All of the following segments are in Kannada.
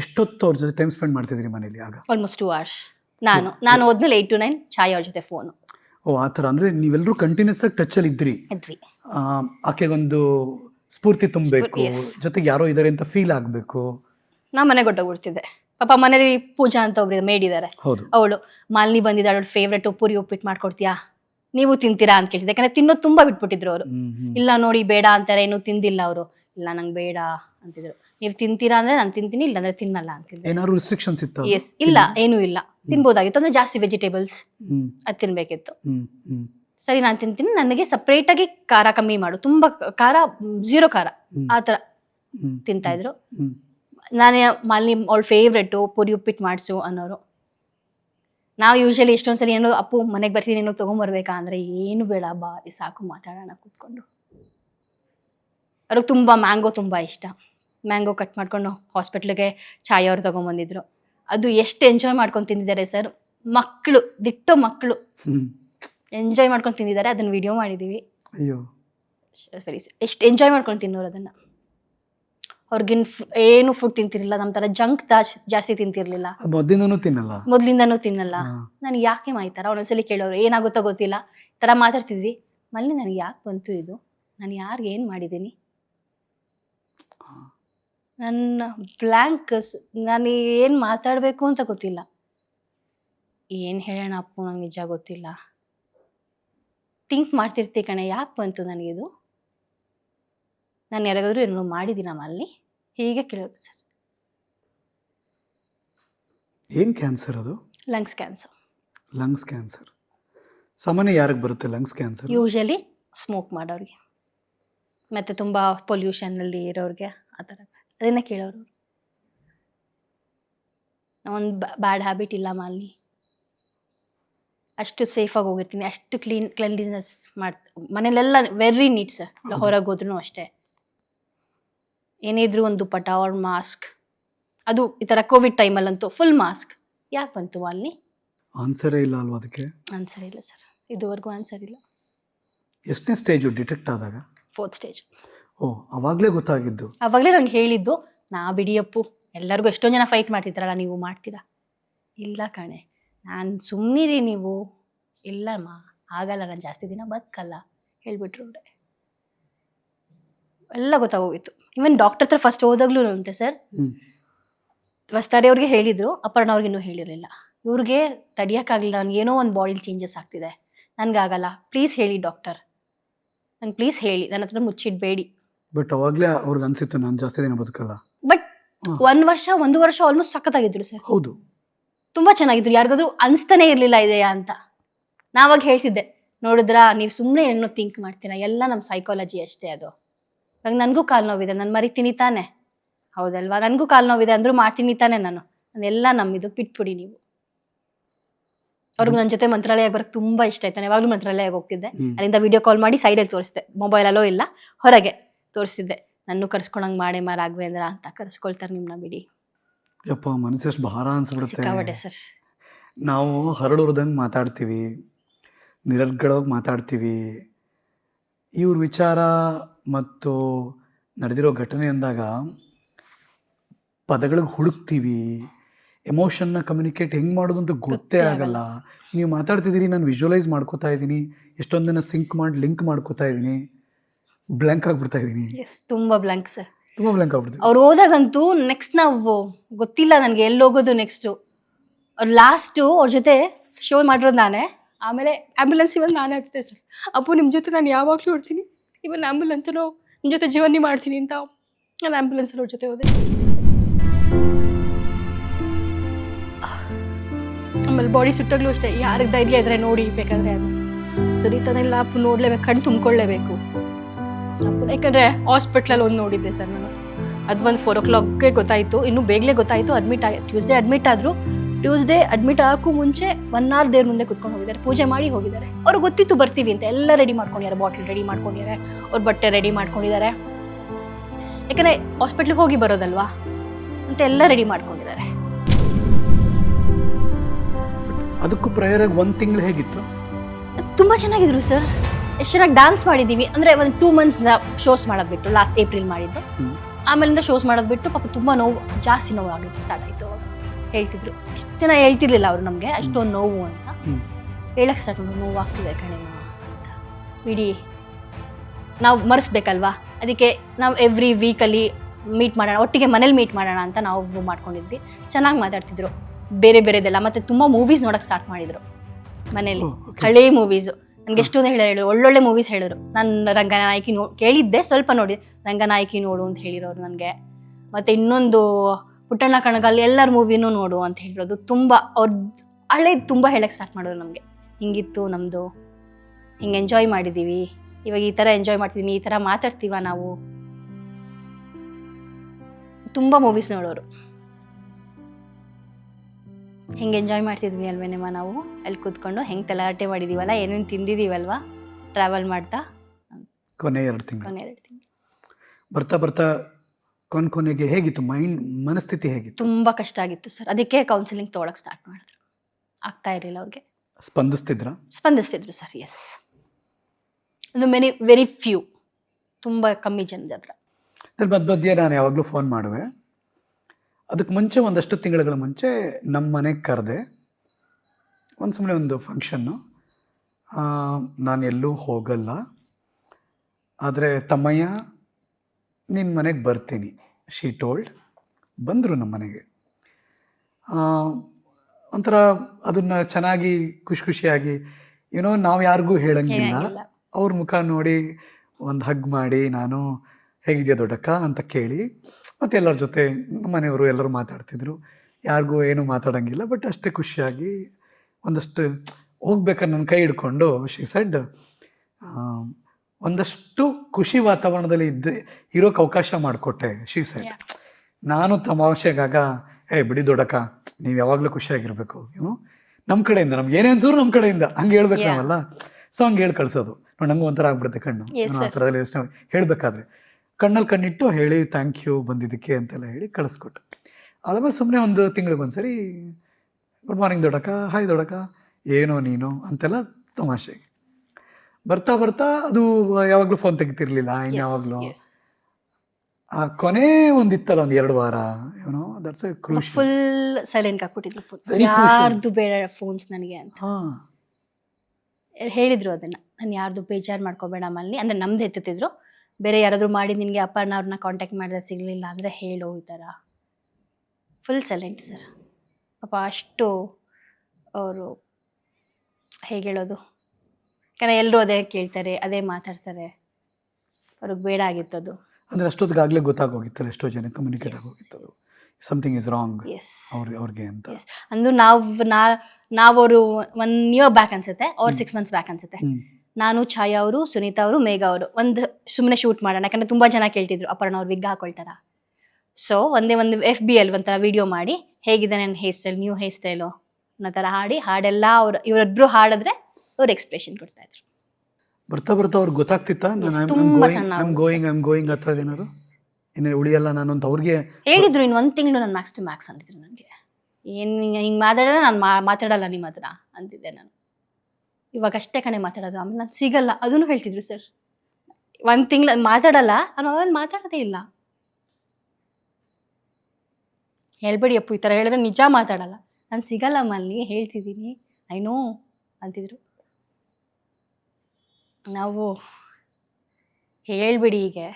ಎಷ್ಟೊತ್ತು ಅವ್ರ ಜೊತೆ ಟೈಮ್ ಸ್ಪೆಂಡ್ ಮಾಡ್ತಿದ್ರಿ ಮನೇಲಿ ಆಗ? ಆಲ್ಮೋಸ್ಟ್ ಟೂ ಅವರ್ಸ್ ನಾನು ನಾನು ಹೋದ್ಮೇಲೆ ಏಯ್ಟ್ ಟು ನೈನ್ ಚಾಯ್ ಅವ್ರ ಜೊತೆ ಫೋನು ಓ ಆ ಥರ. ಅಂದರೆ ನೀವೆಲ್ಲರೂ ಕಂಟಿನ್ಯೂಸ್ ಆಗಿ ಟಚ್ ಅಲ್ಲಿ ಇದ್ರಿ ಇದ್ವಿ. ಆಕೆಗೊಂದು ಸ್ಫೂರ್ತಿ ತುಂಬಬೇಕು yes. ಜೊತೆಗೆ ಯಾರೋ ಇದ್ದಾರೆ ಅಂತ ಫೀಲ್ ಆಗಬೇಕು. ನಾ ಮನೆಗೆ ಹೊಟ್ಟೋಗ್ಬಿಡ್ತಿದ್ದೆ ಪಾಪ ಮನೇಲಿ ಪೂಜಾ ಅಂತ ಒಬ್ರು ಮೇಡ್ ಇದ್ದಾರೆ ಹೌದು. ಅವಳು ಮಾಲಿನಿ ಬಂದಿದ್ದಾಳೆ ಅವಳು ಫೇವ್ರೆಟ್ ಪುರಿ ಉಪ್ಪಿಟ್ಟು ಮಾಡ್ಕೊಡ್ತೀಯಾ? ನೀವು ತಿಂತೀರಾ ಅಂತ ಕೇಳ್ತಿದ್ದೆ. ಯಾಕಂದ್ರೆ ತಿನ್ನೋದು ತುಂಬಾ ಬಿಟ್ಬಿಟ್ಟಿದ್ರು ಅವರು. ಹ್ಮ್, ಹ್ಮ್. ಇಲ್ಲ ನೋಡಿ ಬೇಡ ಅಂತಾರೆ ಏನು ತಿಂದಿಲ್ಲ ಅವರು. ಇಲ್ಲ ನಂಗೆ ಬೇಡ ಅಂತಿದ್ರು. ನೀವು ತಿಂತೀರಾ ಅಂದ್ರೆ ನಾನು ತಿಂತೀನಿ ಇಲ್ಲ ಅಂದ್ರೆ ತಿನ್ನಲ್ಲ ಅಂತಿದ್ರು. ಏನಾದ್ರು ರಿಸ್ಟ್ರಿಕ್ಷನ್ಸ್ ಇತ್ತು ಎಸ್ ಇಲ್ಲ ಏನೂ ಇಲ್ಲ. ತಿನ್ಬೋದಾಗಿತ್ತು ಅಂದ್ರೆ ಜಾಸ್ತಿ ವೆಜಿಟೇಬಲ್ಸ್ ಅದು ತಿನ್ಬೇಕಿತ್ತು. ಸರಿ ನಾನು ತಿಂತೀನಿ ನನಗೆ ಸಪ್ರೇಟ್ ಆಗಿ ಖಾರ ಕಮ್ಮಿ ಮಾಡು. ತುಂಬಾ ಖಾರ ಝೀರೋ ಖಾರ ಆತರ ಆ ಥರ ತಿಂತಾ ಇದ್ರು. ನಾನೇ ಮಾಲಿ ಅವಳ ಫೇವ್ರೆಟ್ ಪುರಿ ಉಪ್ಪಿಟ್ಟು ಮಾಡಿಸು ಅನ್ನೋರು. ನಾವು ಯೂಶಲಿ ಎಷ್ಟೊಂದ್ಸಲಿ ಏನೋ ಅಪ್ಪು ಮನೆಗೆ ಬರ್ತೀನಿ ಏನೋ ತಗೊಂಡ್ಬರ್ಬೇಕಾ ಅಂದ್ರೆ ಏನು ಬೇಡ ಬಾ ಸಾಕು ಮಾತಾಡೋಣ ಕೂತ್ಕೊಂಡು. ಅವ್ರಿಗೆ ತುಂಬ ಮ್ಯಾಂಗೋ ತುಂಬ ಇಷ್ಟ. ಮ್ಯಾಂಗೋ ಕಟ್ ಮಾಡ್ಕೊಂಡು ಹಾಸ್ಪಿಟ್ಲಿಗೆ ಚಾಯ್ ಅವ್ರು ತೊಗೊಂಬಂದಿದ್ರು. ಅದು ಎಷ್ಟು ಎಂಜಾಯ್ ಮಾಡ್ಕೊಂಡು ತಿಂದಿದ್ದಾರೆ ಸರ್? ಮಕ್ಕಳು ದಿಟ್ಟೋ ಮಕ್ಕಳು ಎಂಜಾಯ್ ಮಾಡ್ಕೊಂಡು ತಿಂದಿದ್ದಾರೆ ಅದನ್ನ ವಿಡಿಯೋ ಮಾಡಿದ್ದೀವಿ ಅಯ್ಯೋ. ಸರಿ ಎಷ್ಟು ಎಂಜಾಯ್ ಮಾಡ್ಕೊಂಡು ತಿನ್ನೋರು ಅದನ್ನ? ಅವ್ರಿಗಿನ್ ಏನು ಫುಡ್ ತಿಂತಿರ್ಲಿಲ್ಲ ನಮ್ಮ ಥರ ಜಂಕ್ ಜಾಸ್ತಿ ತಿಂತಿರ್ಲಿಲ್ಲ. ಮೊದಲಿಂದನೂ ತಿನ್ನಲ್ಲ? ಮೊದಲಿಂದನೂ ತಿನ್ನಲ್ಲ. ನನಗೆ ಯಾಕೆ ಮಾಯ್ತಾರ? ಒಂದೊಂದ್ಸಲಿ ಕೇಳೋರು ಏನಾಗುತ್ತೋ ಗೊತ್ತಿಲ್ಲ. ಈ ಥರ ಮಾತಾಡ್ತಿದ್ವಿ. ಮಲ್ಲಿ ನನಗೆ ಯಾಕೆ ಬಂತು ಇದು? ನಾನು ಯಾರಿಗೆ ಏನು ಮಾಡಿದ್ದೀನಿ? ನನ್ನ ಬ್ಲ್ಯಾಂಕ್ ನಾನು ಏನು ಮಾತಾಡಬೇಕು ಅಂತ ಗೊತ್ತಿಲ್ಲ. ಏನು ಹೇಳೋಣ ಅಪ್ಪು ನಂಗೆ ನಿಜ ಗೊತ್ತಿಲ್ಲ. ಥಿಂಕ್ ಮಾಡ್ತಿರ್ತಿ ಕಣೆ ಯಾಕೆ ಬಂತು ನನಗಿದು? ನಾನು ಯಾರಿಗಾದ್ರೂ ಏನೋ ಮಾಡಿದ್ದೀನಮ್ಮ ಅಲ್ಲಿ ಹೀಗೆ ಕೇಳೋದು ಸರ್. ಏನು ಕ್ಯಾನ್ಸರ್ ಅದು? ಲಂಗ್ಸ್ ಕ್ಯಾನ್ಸರ್ ಲಂಗ್ಸ್ ಕ್ಯಾನ್ಸರ್ ಸಾಮಾನ್ಯ ಯಾರಿಗೆ ಬರುತ್ತೆ ಲಂಗ್ಸ್ ಕ್ಯಾನ್ಸರ್ ಯೂಶಲಿ ಸ್ಮೋಕ್ ಮಾಡೋರಿಗೆ. ಮತ್ತು ತುಂಬ ಪೊಲ್ಯೂಷನ್ನಲ್ಲಿ ಇರೋರಿಗೆ ಆ ಥರ. ಅದನ್ನೇ ಕೇಳೋರು. ನಾವೊಂದು ಬ್ಯಾಡ್ ಹ್ಯಾಬಿಟ್ ಇಲ್ಲ ಮಾಲ್ನಿ ಅಷ್ಟು ಸೇಫಾಗಿ ಹೋಗಿರ್ತೀನಿ. ಅಷ್ಟು ಕ್ಲೀನ್ ಕ್ಲೀನ್ಲಿನೆಸ್ ಮಾಡ್ತ ಮನೇಲೆಲ್ಲ ವೆರಿ ನೀಟ್ ಸರ್. ಹೊರಗೆ ಹೋದ್ರೂ ಅಷ್ಟೇ. ಏನಿದ್ರು ಒಂದು ಪಟಾವರ್ ಅವ್ರ ಮಾಸ್ಕ್ ಅದು ಈ ಥರ ಕೋವಿಡ್ ಟೈಮಲ್ಲಂತೂ ಫುಲ್ ಮಾಸ್ಕ್ ಯಾಕೆ ಬಂತು ಅಲ್ಲಿ ಆನ್ಸರೇ ಇಲ್ಲ ಅಲ್ವಾ ಅದಕ್ಕೆ? ಆನ್ಸರ್ ಇಲ್ಲ ಸರ್ ಇದುವರೆಗೂ ಆನ್ಸರ್ ಇಲ್ಲ. ಎಷ್ಟನೇ ಸ್ಟೇಜು ಡಿಟೆಕ್ಟ್ ಆದಾಗ? ಫೋರ್ತ್ ಸ್ಟೇಜ್ ಓ ಅವಾಗಲೇ ಗೊತ್ತಾಗಿದ್ದು. ಅವಾಗಲೇ ನಂಗೆ ಹೇಳಿದ್ದು ನಾ ಬಿಡಿಯಪ್ಪು ಎಲ್ಲರಿಗೂ ಎಷ್ಟೊಂದು ಜನ ಫೈಟ್ ಮಾಡ್ತಿದ್ರಲ್ಲ ನೀವು ಮಾಡ್ತೀರಾ? ಇಲ್ಲ ಕಣೆ ನಾನು ಸುಮ್ಮನಿರಿ ನೀವು. ಇಲ್ಲಮ್ಮ ಆಗಲ್ಲ ನಾನು ಜಾಸ್ತಿ ದಿನ ಬದುಕಲ್ಲ ಹೇಳ್ಬಿಟ್ರು ಎಲ್ಲ ಗೊತ್ತಾಗೋಗಿತ್ತು. ಇವನ್ ಡಾಕ್ಟರ್ ಹತ್ರ ಫಸ್ಟ್ ಹೋದಾಗ್ಲೂ ಅಂತೆ ಸರ್ ವಸ್ತಾರೆ ಅವ್ರಿಗೆ ಹೇಳಿದ್ರು ಅಪರ್ಣ ಅವ್ರಿಗೆ ಇನ್ನೂ ಹೇಳಿರಲಿಲ್ಲ. ಇವ್ರಿಗೆ ತಡಿಯೋಕ್ಕಾಗಲಿಲ್ಲ ನನಗೆ ಏನೋ ಒಂದು ಬಾಡಿಲಿ ಚೇಂಜಸ್ ಆಗ್ತಿದೆ. ನನಗಾಗಲ್ಲ ಪ್ಲೀಸ್ ಹೇಳಿ ಡಾಕ್ಟರ್ ನಂಗೆ ಪ್ಲೀಸ್ ಹೇಳಿ ನನ್ನ ಹತ್ರ ಮುಚ್ಚಿಡಬೇಡಿ. ಬಟ್ ಅವಾಗಲೇ ಅವ್ರಿಗೆ ಅನ್ಸಿತ್ತು ನಾನು ಜಾಸ್ತಿ ದಿನ ಬದುಕಲ್ಲ. ಬಟ್. ಒಂದ್ ವರ್ಷ ಒಂದು ವರ್ಷ ಆಲ್ಮೋಸ್ಟ್ ಸಖತ್ತಾಗಿದ್ರು ಸರ್ ಹೌದು. ತುಂಬಾ ಚೆನ್ನಾಗಿದ್ರು. ಯಾರಿಗಾದ್ರೂ ಅನ್ಸ್ತಾನೆ ಇರ್ಲಿಲ್ಲ ಇದೆಯಾ ಅಂತ. ನಾವಾಗ ಹೇಳ್ತಿದ್ದೆ ನೋಡಿದ್ರಾ ನೀವು ಸುಮ್ಮನೆ ಏನೋ ಥಿಂಕ್ ಮಾಡ್ತೀರಾ ಎಲ್ಲ ನಮ್ಮ ಸೈಕಾಲಜಿ ಅಷ್ಟೇ ಅದು. ಇವಾಗ ನನಗೂ ಕಾಲು ನೋವಿದೆ ನಾನು ಮರಿತೀನಿ ತಾನೆ. ಹೌದಲ್ವಾ? ನನಗೂ ಕಾಲು ನೋವಿದೆ ಅಂದ್ರೂ ಮಾಡ್ತೀನಿ ತಾನೆ ನಾನು. ಅದೆಲ್ಲ ನಮ್ಮಿದು ಬಿಟ್ಬಿಡಿ ನೀವು. ಅವ್ರಿಗೆ ನನ್ನ ಜೊತೆ ಮಂತ್ರಾಲಯ ಬರಕ್ಕೆ ತುಂಬಾ ಇಷ್ಟ ಆಯ್ತು. ನಾನು ಯಾವಾಗಲೂ ಮಂತ್ರಾಲಯಕ್ಕೆ ಹೋಗ್ತಿದ್ದೆ. ಅಲ್ಲಿಂದ ವಿಡಿಯೋ ಕಾಲ್ ಮಾಡಿ ಸೈಡಲ್ಲಿ ತೋರಿಸ್ದೆ. ಮೊಬೈಲಲ್ಲೋ ಇಲ್ಲ ಹೊರಗೆ. ತೋರಿಸ್ತಿದ್ದೆ. ನನ್ನ ಕರ್ಸ್ಕೊಳಂಗೆ ಮಾಡೇ ಮಾ ರಾಘವೇಂದ್ರ ಅಂತ ಕರ್ಸ್ಕೊಳ್ತಾರೆ ನಿಮ್ಮನ್ನ ಬಿಡಿ. ಯಪ್ಪ ಮನಸ್ಸೆಷ್ಟು ಭಾರ ಅನ್ಸ್ಬಿಡುತ್ತೆ. ಸಿಕ್ಕಾಪಟ್ಟೆ ಸರ್. ನಾವು ಹರಳುರ್ದಂಗೆ ಮಾತಾಡ್ತೀವಿ ನಿರರ್ಗಳವಾಗಿ ಮಾತಾಡ್ತೀವಿ. ಇವ್ರ ವಿಚಾರ ಮತ್ತು ನಡೆದಿರೋ ಘಟನೆ ಅಂದಾಗ ಪದಗಳಿಗೆ ಹುಡುಕ್ತೀವಿ. ಎಮೋಷನ್ನ ಕಮ್ಯುನಿಕೇಟ್ ಹೆಂಗೆ ಮಾಡೋದು ಅಂತ ಗೊತ್ತೇ ಗೊತ್ತೇ ಆಗಲ್ಲ. ನೀವು ಮಾತಾಡ್ತಿದ್ದೀರಿ ನಾನು ವಿಜುವಲೈಸ್ ಮಾಡ್ಕೋತಾ ಇದ್ದೀನಿ ಎಷ್ಟೊಂದನ್ನು ಸಿಂಕ್ ಮಾಡಿ ಲಿಂಕ್ ಮಾಡ್ಕೋತಾ ಇದ್ದೀನಿ ಬ್ಲ್ಯಾಂಕ್ ಆಗ್ಬಿಡ್ತಾ ಇದ್ದೀನಿ ಎಸ್ ತುಂಬಾ ಬ್ಲಾಂಕ್ ಸರ್ ತುಂಬ ಬ್ಲ್ಯಾಂಕ್ ಆಗ್ಬಿಡ್ತೀನಿ ಅವ್ರು ಹೋದಾಗಂತೂ ನೆಕ್ಸ್ಟ್ ನಾವು ಗೊತ್ತಿಲ್ಲ ನನಗೆ ಎಲ್ಲಿ ಹೋಗೋದು ನೆಕ್ಸ್ಟು ಅವ್ರು ಲಾಸ್ಟು ಅವ್ರ ಜೊತೆ ಶೋ ಮಾಡಿರೋದು ನಾನೇ. ಆಮೇಲೆ ಆ್ಯಂಬುಲೆನ್ಸ್ ಇವನ್ ನಾನೇ ಆಗ್ತಿದ್ದೆ ಸರ್ ಅಪ್ಪು ನಿಮ್ಮ ಜೊತೆ ನಾನು ಯಾವಾಗಲೂ ಹೊಡ್ತೀನಿ ಇವನ್ ಆ್ಯಂಬುಲೆನ್ಸನ್ನು ನಿಮ್ಮ ಜೊತೆ ಜೀವನ ಮಾಡ್ತೀನಿ ಅಂತ ನಾನು ಆ್ಯಂಬುಲೆನ್ಸಲ್ಲಿ ಅವ್ರ ಜೊತೆ ಹೋದೆ. ಆಮೇಲೆ ಬಾಡಿ ಸುಟ್ಟಾಗ್ಲೂ ಅಷ್ಟೇ ಯಾರಿಗೆ ಧೈರ್ಯ ಇದ್ರೆ ನೋಡಿ ಬೇಕಾದ್ರೆ ಅದು. ಸುರಿತದೆಲ್ಲ ಅಪ್ಪು ನೋಡ್ಲೇಬೇಕು ಕಣ್ಣು ತುಂಬ್ಕೊಳ್ಳೇಬೇಕು. ಯಾಕಂದ್ರೆ ಹಾಸ್ಪಿಟ್ಲಲ್ಲಿ ಒಂದು ನೋಡಿದ್ದೆ ಸರ್ ನಾನು. ಅದು ಒಂದು ಫೋರ್ ಓ ಕ್ಲಾಕ್ಗೆ ಗೊತ್ತಾಯಿತು. ಇನ್ನು ಬೇಗಲೇ ಗೊತ್ತಾಯಿತು. ಅಡ್ಮಿಟ್ ಆಗಿ ಟ್ಯೂಸ್ಡೇ ಅಡ್ಮಿಟ್ ಆದರು. ಟ್ಯೂಸ್ಡೇ ಅಡ್ಮಿಟ್ ಆಗೋಕ್ಕೂ ಮುಂಚೆ ಒನ್ ಅವರ್ ದೇವ್ರ ಮುಂದೆ ಕುತ್ಕೊಂಡು ಹೋಗಿದ್ದಾರೆ. ಪೂಜೆ ಮಾಡಿ ಹೋಗಿದ್ದಾರೆ. ಅವ್ರಿಗೆ ಗೊತ್ತಿತ್ತು ಬರ್ತೀವಿ ಅಂತ. ಎಲ್ಲ ರೆಡಿ ಮಾಡ್ಕೊಂಡಿದ್ದಾರೆ. ಬಾಟ್ಲ್ ರೆಡಿ ಮಾಡ್ಕೊಂಡಿದ್ದಾರೆ. ಅವ್ರ ಬಟ್ಟೆ ರೆಡಿ ಮಾಡ್ಕೊಂಡಿದ್ದಾರೆ. ಯಾಕಂದರೆ ಹಾಸ್ಪಿಟ್ಲಿಗೆ ಹೋಗಿ ಬರೋದಲ್ವಾ? ಅಂತ ಎಲ್ಲ ರೆಡಿ ಮಾಡ್ಕೊಂಡಿದ್ದಾರೆ. ಅದಕ್ಕೂ ಪ್ರೇಯರಾಗಿ ಒಂದು ತಿಂಗಳು ಹೇಗಿತ್ತು? ತುಂಬ ಚೆನ್ನಾಗಿದ್ರು ಸರ್. ಎಷ್ಟು ಚೆನ್ನಾಗಿ ಡ್ಯಾನ್ಸ್ ಮಾಡಿದ್ದೀವಿ ಅಂದರೆ ಒಂದು ಟೂ ಮಂತ್ಸ್ ಶೋಸ್ ಮಾಡೋದು ಬಿಟ್ಟು ಲಾಸ್ಟ್ ಏಪ್ರಿಲ್ ಮಾಡಿದ್ದು. ಆಮೇಲಿಂದ ಶೋಸ್ ಮಾಡೋದು ಬಿಟ್ಟು ಪಾಪ ತುಂಬ ನೋವು ಜಾಸ್ತಿ ನೋವು ಆಗೋದು ಸ್ಟಾರ್ಟ್ ಆಯ್ತು. ಹೇಳ್ತಿದ್ರು. ಇಷ್ಟು ದಿನ ಹೇಳ್ತಿರ್ಲಿಲ್ಲ ಅವರು ನಮಗೆ ಅಷ್ಟೊಂದು ನೋವು ಅಂತ. ಹೇಳಕ್ ಹೇಳಕ್ಕೆ ಸ್ಟಾರ್ಟ್ ಮಾಡಿ ನೋವು ಆಗ್ತಿದೆ ಕಣೆ ಅಂತ. ಬಿಡಿ. ನಾವು ಮರೆಸ್ಬೇಕಲ್ವಾ? ಅದಕ್ಕೆ ನಾವು ಎವ್ರಿ ವೀಕಲ್ಲಿ ಮೀಟ್ ಮಾಡೋಣ ಒಟ್ಟಿಗೆ ಮನೇಲಿ ಮೀಟ್ ಮಾಡೋಣ ಅಂತ ನಾವು ಮಾಡ್ಕೊಂಡಿದ್ವಿ. ಚೆನ್ನಾಗಿ ಮಾತಾಡ್ತಿದ್ರು. ಬೇರೆ ಬೇರೆದೆಲ್ಲ ಮತ್ತೆ ತುಂಬ ಮೂವೀಸ್ ನೋಡೋಕೆ ಸ್ಟಾರ್ಟ್ ಮಾಡಿದ್ರು. ಮನೇಲಿ. ಹಳೇ ಮೂವೀಸು ನನಗೆ ಎಷ್ಟೊಂದು ಹೇಳಿ ಹೇಳಿದ್ರು ಒಳ್ಳೊಳ್ಳೆ ಮೂವೀಸ್ ಹೇಳಿದ್ರು. ನಾನು ರಂಗನಾಯಕಿ ನೋ ಕೇಳಿದ್ದೆ ಸ್ವಲ್ಪ ನೋಡಿ ರಂಗನಾಯಕಿ ನೋಡು ಅಂತ ಹೇಳಿರೋರು ನನಗೆ. ಮತ್ತೆ ಇನ್ನೊಂದು ಪುಟ್ಟಣ್ಣ ಕಣಗಲ್ ಎಲ್ಲರ ಮೂವಿನೂ ನೋಡು ಅಂತ ಹೇಳಿರೋದು ತುಂಬ ಅವ್ರ ಹಳೆ ತುಂಬ ಹೇಳಕ್ಕೆ ಸ್ಟಾರ್ಟ್ ಮಾಡೋರು ನಮಗೆ ಹಿಂಗಿತ್ತು ನಮ್ಮದು ಹಿಂಗೆ ಎಂಜಾಯ್ ಮಾಡಿದ್ದೀವಿ ಇವಾಗ ಈ ಥರ ಎಂಜಾಯ್ ಮಾಡ್ತಿದ್ದೀನಿ ಈ ಥರ ಮಾತಾಡ್ತೀವ ನಾವು. ತುಂಬ ಮೂವೀಸ್ ನೋಡೋರು. ಹೆಂಗೆ ಎಂಜಾಯ್ ಮಾಡ್ತಿದ್ವಿ ಅಲ್ವೇನೇಮ ನಾವು? ಅಲ್ಲಿ ಕೂತ್ಕೊಂಡು ಹೆಂಗೆ ತಲಾಟೆ ಮಾಡಿದೀವಲ್ಲ ಏನೇನು ತಿಂದಿದ್ದೀವಲ್ವಾ ಟ್ರಾವೆಲ್ ಮಾಡ್ತಾ? ಕೊನೆ ಎರಡು ತಿಂಗಳು. ಕೊನೆ ಎರಡು ತಿಂಗಳು. ಬರ್ತಾ ಬರ್ತಾ ಕೊನ್ ಕೊನೆಗೆ ಹೇಗಿತ್ತು? ಮೈಂಡ್ ಮನಸ್ಥಿತಿ ಹೇಗಿತ್ತು? ತುಂಬ ಕಷ್ಟ ಆಗಿತ್ತು ಸರ್. ಅದಕ್ಕೆ ಕೌನ್ಸಿಲಿಂಗ್ ತೊಗೊಳಕ್ಕೆ ಸ್ಟಾರ್ಟ್ ಮಾಡಿದ್ರು. ಆಗ್ತಾ ಇರಲಿಲ್ಲ ಅವ್ರಿಗೆ. ಸ್ಪಂದಿಸ್ತಿದ್ರ? ಸ್ಪಂದಿಸ್ತಿದ್ರು ಸರ್ ಎಸ್ ಅದು ಮೆನಿ ವೆರಿ ಫ್ಯೂ ತುಂಬ ಕಮ್ಮಿ ಜನದ ಹತ್ರ ನಾನು ಯಾವಾಗಲೂ ಫೋನ್ ಮಾಡುವೆ. ಅದಕ್ಕೆ ಮುಂಚೆ ಒಂದಷ್ಟು ತಿಂಗಳುಗಳ ಮುಂಚೆ ನಮ್ಮ ಮನೆಗೆ ಕರೆದೆ. ಒಂದು ಸುಮ್ಮನೆ ಒಂದು ಫಂಕ್ಷನ್ನು ನಾನು ಎಲ್ಲೂ ಹೋಗಲ್ಲ. ಆದರೆ ತಮ್ಮಯ್ಯ ನಿನ್ನ ಮನೆಗೆ ಬರ್ತೀನಿ ಶೀ ಟೋಲ್ಡ್ ಬಂದರು ನಮ್ಮ ಮನೆಗೆ. ಒಂಥರ ಅದನ್ನು ಚೆನ್ನಾಗಿ ಖುಷಿ ಖುಷಿಯಾಗಿ ಏನೋ ನಾವು ಯಾರಿಗೂ ಹೇಳಂಗಿಲ್ಲ. ಅವ್ರ ಮುಖ ನೋಡಿ ಒಂದು ಹಗ್ ಮಾಡಿ ನಾನು ಹೇಗಿದೆಯಾ ದೊಡ್ಡಕ್ಕ ಅಂತ ಕೇಳಿ ಮತ್ತು ಎಲ್ಲರ ಜೊತೆ ನಮ್ಮ ಮನೆಯವರು ಎಲ್ಲರೂ ಮಾತಾಡ್ತಿದ್ರು. ಯಾರಿಗೂ ಏನೂ ಮಾತಾಡೋಂಗಿಲ್ಲ ಬಟ್ ಅಷ್ಟೇ ಖುಷಿಯಾಗಿ ಒಂದಷ್ಟು ಹೋಗ್ಬೇಕಾದ್ರೆ ನನ್ನ ಕೈ ಹಿಡ್ಕೊಂಡು ಶಿ ಸೆಡ್ ಒಂದಷ್ಟು ಖುಷಿ ವಾತಾವರಣದಲ್ಲಿ ಇದ್ದ ಇರೋಕ್ಕೆ ಅವಕಾಶ ಮಾಡಿಕೊಟ್ಟೆ ಶಿ ಸೆಡ್. ನಾನು ತಮಾಷೆಗಾಗ ಏ ಬಿಡಿ ದೊಡ್ಡಕ್ಕ ನೀವು ಯಾವಾಗಲೂ ಖುಷಿಯಾಗಿರ್ಬೇಕು ಏನು ನಮ್ಮ ಕಡೆಯಿಂದ ನಮ್ಗೆ ಏನೇ ಅನ್ಸೋರು ನಮ್ಮ ಕಡೆಯಿಂದ ಹಂಗೆ ಹೇಳ್ಬೇಕು. ನಾವಲ್ಲ? ಸೊ ಹಂಗೆ ಹೇಳಿ ಕಳ್ಸೋದು. ನೋಡಿ ನಂಗೆ ಒಂಥರ ಆಗ್ಬಿಡುತ್ತೆ ಕಣ್ಣು. ಆ ಥರದಲ್ಲಿ ಯೋಚನೆ ಹೇಳಬೇಕಾದ್ರೆ ಕಣ್ಣಲ್ಲಿ ಕಣ್ಣಿಟ್ಟು ಹೇಳಿ ಥ್ಯಾಂಕ್ ಯು ಬಂದಿದ್ದಕ್ಕೆ ಅಂತೆಲ್ಲ ಹೇಳಿ ಕಳಿಸ್ಕೊಟ್ಟು ಅದಾದ್ಮೇಲೆ ಸುಮ್ಮನೆ ಒಂದು ತಿಂಗಳಿಗೆ ಒಂದ್ಸರಿ ಗುಡ್ ಮಾರ್ನಿಂಗ್ ದೊಡಕ ಹಾಯ್ ದೊಡಕ ಏನೋ ನೀನು ಅಂತೆಲ್ಲ ತಮಾಷೆಗೆ ಬರ್ತಾ ಬರ್ತಾ ಅದು ಯಾವಾಗಲೂ ಫೋನ್ ತೆಗಿತಿರ್ಲಿಲ್ಲ ಇನ್ನು ಯಾವಾಗಲೂ. ಆ ಕೊನೆ ಒಂದಿತ್ತಲ್ಲ ಒಂದು ಎರಡು ವಾರ ಏನೋ that's a crush full silent ಹಾಕ್ಬಿಟ್ಟಿದ್ರು phone. ಯಾರ್ದು ಬೇಡ ಫೋನ್ಸ್ ನನಗೆ ಅಂತ. ಹೇಳಿದ್ರು ಅದನ್ನ. ನಾನು ಯಾರ್ದು ಬೇಜಾರು ಮಾಡ್ಕೋಬೇಡ ಮಲ್ಲಿ ಅಂದ್ರೆ ನಮ್ದು ಎತ್ತುತ್ತಿದ್ರು. ಬೇರೆ ಯಾರಾದರೂ ಮಾಡಿ ನಿನಗೆ ಅಪ್ಪನ ಅವ್ರನ್ನ ಕಾಂಟ್ಯಾಕ್ಟ್ ಮಾಡಿದ್ರೆ ಸಿಗಲಿಲ್ಲ ಅಂದರೆ ಹೇಳೋ ಈ ಥರ ಫುಲ್ ಸೈಲೆಂಟ್ ಸರ್ ಪಾಪ ಅಷ್ಟು ಅವರು ಹೇಗೆ ಹೇಳೋದು? ಯಾಕಂದರೆ ಎಲ್ಲರೂ ಅದೇ ಕೇಳ್ತಾರೆ ಅದೇ ಮಾತಾಡ್ತಾರೆ. ಅವ್ರಿಗೆ ಬೇಡ ಆಗಿತ್ತದು. ಅಂದ್ರೆ ಅಷ್ಟೊತ್ತಿಗಾಗಲೇ ಗೊತ್ತಾಗೋಗಿತ್ತಲ್ಲ ಎಷ್ಟೋ ಜನ ಕಮ್ಯುನಿಕೇಟ್ ಆಗೋಗಿತ್ತು ಸಮಥಿಂಗ್ ಇಸ್ ರಾಂಗ್ ಅವ್ರಿಗೆ ಅವ್ರ ಅವ್ರಿಗೆ ಅಂತ. ಅಂದು ನಾವು ನಾ ಅವರು ಒನ್ ಇಯರ್ ಬ್ಯಾಕ್ ಅನ್ಸುತ್ತೆ ಅವ್ರು ಸಿಕ್ಸ್ ಮಂತ್ಸ್ ಬ್ಯಾಕ್ ಅನ್ಸುತ್ತೆ. ನಾನು ಛಾಯಾ ಅವರು ಸುನೀತಾ ಅವರು ಮೇಘ ಅವರು. ಒಂದು ಸುಮ್ಮನೆ ಶೂಟ್ ಮಾಡೋಣ ಯಾಕಂದ್ರೆ ತುಂಬಾ ಜನ ಕೇಳ್ತಿದ್ರು ಅಪರ್ಣ ಅವ್ರು ವಿಗ್ ಹಾಕೊಳ್ತಾರ. ಸೊ ಒಂದೇ ಒಂದು ಎಫ್ ಬಿ ಎಲ್ ಒಂಥರ ವಿಡಿಯೋ ಮಾಡಿ ಹೇಗಿದೆ ನನ್ನ hair style new hair style ಅನ್ನೋ ಥರ ಹಾಡಿ ಹಾಡೆಲ್ಲ ಅವ್ರು ಇವರಿಬ್ರು ಹಾಡಿದ್ರೆ ಅವ್ರು ಎಕ್ಸ್ಪ್ರೆಷನ್ ಕೊಡ್ತಾ ಇದ್ರು. ಬರ್ತಾ ಬರ್ತಾ ಅವ್ರಿಗೆ ಗೊತ್ತಾಗ್ತಿತ್ತ? ನಾನು. ಗೋಯಿಂಗ್ ಐಮ್ ಗೋಯಿಂಗ್ ಏನಾದ್ರು ಇನ್ನು ಉಳಿಯಲ್ಲ ನಾನು ಅಂತ ಅವ್ರಿಗೆ ಹೇಳಿದ್ರು ಇನ್ನು ಒಂದು ತಿಂಗಳು ನಾನು ಮ್ಯಾಕ್ಸ್ ಟು ಮ್ಯಾಕ್ಸ್ ಅಂತಿದ್ರು ನನಗೆ ಏನು ಹಿಂಗೆ ಮಾತಾಡಿದ್ರೆ ನಾನು ಮಾತಾಡಲ್ಲ ನಿಮ್ಮ ಹತ್ರ ಅಂತಿದ್ದೆ ನಾನು. ಇವಾಗ ಅಷ್ಟೇ ಕಣೆ ಮಾತಾಡೋದು. ಆಮೇಲೆ ನಾನು ಸಿಗಲ್ಲ. ಅದನ್ನು ಹೇಳ್ತಿದ್ರು ಸರ್ ಒಂದು ತಿಂಗಳು ಮಾತಾಡಲ್ಲ ಅವಾಗ ಮಾತಾಡೋದೇ ಇಲ್ಲ. ಹೇಳ್ಬೇಡಿ ಅಪ್ಪು, ಈ ಥರ ಹೇಳಿದ್ರೆ ನಿಜ ಮಾತಾಡಲ್ಲ. ನಾನು ಸಿಗಲ್ಲ ಮಲ್ಲಿ ಹೇಳ್ತಿದ್ದೀನಿ. ಐನೋ ಅಂತಿದ್ರು. ನಾವು ಹೇಳ್ಬಿಡಿ ಹೀಗೆ.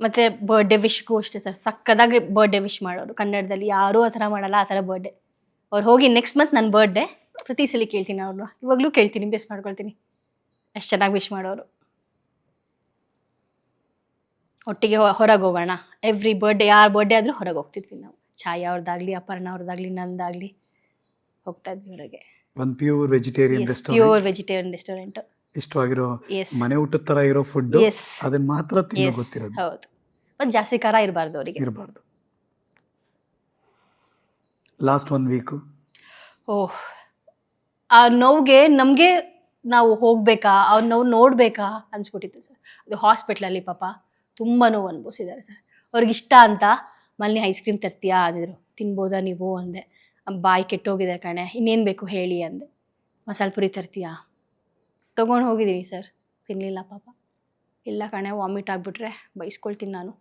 ಮತ್ತೆ ಬರ್ಡೇ ವಿಶ್ಗೂ ಅಷ್ಟೇ ಸರ್ ಸಕ್ಕದಾಗಿ ಬರ್ಡೇ ವಿಶ್ ಮಾಡೋರು. ಕನ್ನಡದಲ್ಲಿ ಯಾರೂ ಆ ಥರ ಮಾಡಲ್ಲ, ಆ ಥರ ಬರ್ಡೇ ಅವ್ರು ಹೋಗಿ ನೆಕ್ಸ್ಟ್ ಮಂತ್ ನನ್ನ ಬರ್ಡೇ ಪ್ರತಿ ಸಲ ಕೇಳ್ತೀನಿ ಅವ್ರನ್ನ. ಇವಾಗಲೂ ಕೇಳ್ತೀನಿ ಬೇಸ್ ಮಾಡ್ಕೊಳ್ತೀನಿ. ಎಷ್ಟು ಚೆನ್ನಾಗಿ ವಿಶ್ ಮಾಡೋರು. ಒಟ್ಟಿಗೆ ಹೊರಗೆ ಹೋಗೋಣ. ಎವ್ರಿ ಬರ್ಡೇ ಯಾರ ಬರ್ಡೇ ಆದರೂ ಹೊರಗೆ ಹೋಗ್ತಿದ್ವಿ ನಾವು. ಛಾಯಾ ಅವ್ರದ್ದಾಗಲಿ ಅಪರ್ಣ ಅವ್ರದ್ದಾಗಲಿ ನಂದಾಗಲಿ ಹೋಗ್ತಾ ಇದ್ವಿ ಹೊರಗೆ. ಒಂದು pure vegetarian pure vegetarian restaurant ಇಷ್ಟವಾಗಿರೋ ಮನೆ ಊಟದ ತರ ಇರೋ ಫುಡ್ ಅದನ್ನ ಮಾತ್ರ ತಿನ್ನೋ ಗೊತ್ತಿರೋದು. ಹೌದು. ಮತ್ತು ಜಾಸ್ತಿ ಖಾರ ಇರಬಾರ್ದು ಅವರಿಗೆ. ಇರಬಾರ್ದು. ಲಾಸ್ಟ್ ಒನ್ ವೀಕು ಓಹ್ ಆ ನೋವಿಗೆ ನಮಗೆ ನಾವು ಹೋಗ್ಬೇಕಾ? ಅವ್ರ ನೋವು ನೋಡ್ಬೇಕಾ? ಅನ್ಸ್ಬಿಟ್ಟಿತ್ತು ಸರ್. ಅದು ಹಾಸ್ಪಿಟ್ಲಲ್ಲಿ ಪಾಪ ತುಂಬ ನೋವು ಅನುಭವಿಸಿದ್ದಾರೆ ಸರ್. ಅವ್ರಿಗೆ ಇಷ್ಟ ಅಂತ ಮಲ್ಲಿ ಐಸ್ ಕ್ರೀಮ್ ತರ್ತೀಯಾ ಅಂದಿದ್ರು. ತಿನ್ಬೋದಾ ನೀವು ಅಂದೆ. ಬಾಯಿ ಕೆಟ್ಟೋಗಿದೆ ಕಣೆ, ಇನ್ನೇನು ಬೇಕು ಹೇಳಿ ಅಂದೆ. ಮಸಾಲೆ ಪುರಿ ತರ್ತೀಯಾ? ತೊಗೊಂಡು ಹೋಗಿದ್ದೀನಿ ಸರ್. ತಿನ್ನಲಿಲ್ಲ ಪಾಪ. ಇಲ್ಲ ಕಣೆ, ವಾಮಿಟ್ ಆಗಿಬಿಟ್ರೆ ಬೈಸ್ಕೊಳ್ತೀನಿ ನಾನು.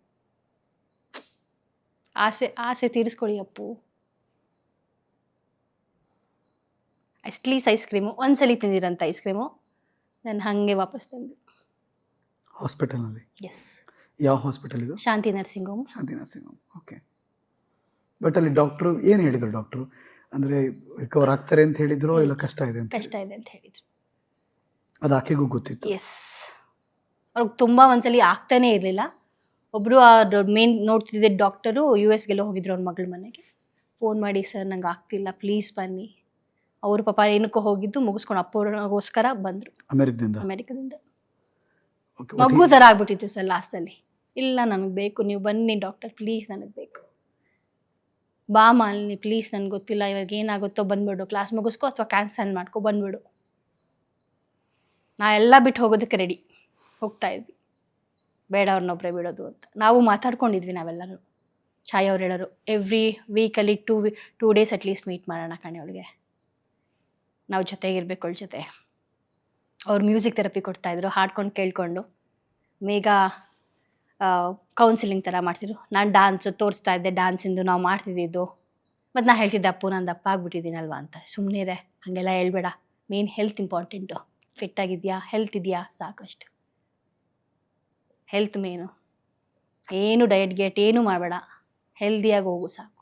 ಆಸೆ ಆಸೆ ತೀರಿಸ್ಕೊಳ್ಳಿ Appu. At least ice cream ಒಂದ್ಸಲಿ ತಿಂದಿರಂತ ಐಸ್ ಕ್ರೀಮು ನಾನು ಹಾಗೆ ವಾಪಸ್ ತಂದೆ. ಹಾಸ್ಪಿಟಲ್ನಲ್ಲಿ? ಎಸ್ ಯಾವ ಹಾಸ್ಪಿಟಲ್ ಇದು? Shanti nursing home. Shanti nursing home okay. But ಅಲ್ಲಿ ಡಾಕ್ಟ್ರು ಏನು ಹೇಳಿದರು ಡಾಕ್ಟ್ರು ಅಂದರೆ ರಿಕವರ್ ಆಗ್ತಾರೆ ಅಂತ ಹೇಳಿದ್ರು ಇಲ್ಲ ಕಷ್ಟ ಇದೆ ಅಂತ ಕಷ್ಟ ಇದೆ ಅಂತ ಹೇಳಿದರು. ಅದು ಆಕೆಗೂ ಗೊತ್ತಿತ್ತು? ಎಸ್ ಅವ್ರಿಗೆ ತುಂಬ ಒಂದ್ಸಲಿ ಆಗ್ತಾನೇ ಇರಲಿಲ್ಲ. ಒಬ್ಬರು ಆ ಮೇನ್ ನೋಡ್ತಿದ್ದ ಡಾಕ್ಟರು ಯು ಎಸ್ಗೆಲ್ಲ ಹೋಗಿದ್ರು ಅವ್ರ ಮಗಳ ಮನೆಗೆ. ಫೋನ್ ಮಾಡಿ ಸರ್ ನಂಗೆ ಆಗ್ತಿಲ್ಲ ಪ್ಲೀಸ್ ಬನ್ನಿ. ಅವ್ರ ಪಾಪ ಏನಕ್ಕೋ ಹೋಗಿದ್ದು ಮುಗಿಸ್ಕೊಂಡು ಅಪ್ಪಗೋಸ್ಕರ ಬಂದರು. ಅಮೆರಿಕದಿಂದ? ಅಮೆರಿಕದಿಂದ. ಮಗು ಥರ ಆಗ್ಬಿಟ್ಟಿತ್ತು ಸರ್ ಲಾಸ್ಟಲ್ಲಿ. ಇಲ್ಲ ನನಗೆ ಬೇಕು ನೀವು ಬನ್ನಿ ಡಾಕ್ಟರ್ ಪ್ಲೀಸ್ ನನಗೆ ಬೇಕು. ಬಾ ಮಾಲಿನಿ ಪ್ಲೀಸ್ ನನಗೆ ಗೊತ್ತಿಲ್ಲ ಇವಾಗ ಏನಾಗುತ್ತೋ ಬಂದ್ಬಿಡು. ಕ್ಲಾಸ್ ಮುಗಿಸ್ಕೊ ಅಥವಾ ಕ್ಯಾನ್ಸಲ್ ಮಾಡ್ಕೊ ಬಂದ್ಬಿಡು. ನಾ ಎಲ್ಲ ಬಿಟ್ಟು ಹೋಗೋದಕ್ಕೆ ರೆಡಿ ಹೋಗ್ತಾ ಇದ್ವಿ. ಬೇಡ ಅವ್ರನ್ನೊಬ್ಬರೇ ಬಿಡೋದು ಅಂತ. ನಾವು ಮಾತಾಡ್ಕೊಂಡಿದ್ವಿ ನಾವೆಲ್ಲರೂ. ಛಾಯ್ ಅವ್ರು ಹೇಳೋರು ಎವ್ರಿ ವೀಕಲ್ಲಿ two we two days at least meet ಮಾಡೋಣ ಕಣೆ ಅವಳಿಗೆ. ನಾವು ಜೊತೆಗಿರ್ಬೇಕು ಅವ್ಳ ಜೊತೆ. ಅವ್ರು ಮ್ಯೂಸಿಕ್ ಥೆರಪಿ ಕೊಡ್ತಾಯಿದ್ರು ಹಾಡ್ಕೊಂಡು ಕೇಳ್ಕೊಂಡು. ಮೇಗ ಕೌನ್ಸಿಲಿಂಗ್ ಥರ ಮಾಡ್ತಿದ್ರು. ನಾನು ಡ್ಯಾನ್ಸು ತೋರಿಸ್ತಾ ಇದ್ದೆ ಡ್ಯಾನ್ಸಿಂದು ನಾವು ಮಾಡ್ತಿದ್ದಿದ್ದು ಮತ್ತು ನಾನು ಹೇಳ್ತಿದ್ದೆ, ಅಪ್ಪು ನಾನು ದಪ್ಪ ಆಗಿಬಿಟ್ಟಿದ್ದೀನಲ್ವ ಅಂತ. ಸುಮ್ಮನೆ ಹಾಗೆಲ್ಲ ಹೇಳ್ಬೇಡ. ಮೇನ್ ಹೆಲ್ತ್ ಇಂಪಾರ್ಟೆಂಟು ಫಿಟ್ ಆಗಿದೆಯಾ? ಹೆಲ್ತ್ ಇದೆಯಾ? ಸಾಕಷ್ಟು. ಹೆಲ್ತ್ ಮೇನು ಏನು ಡಯಟ್ ಗೇಟ್ ಏನು ಮಾಡಬೇಡ. ಹೆಲ್ದಿಯಾಗಿ ಹೋಗು ಸಾಕು.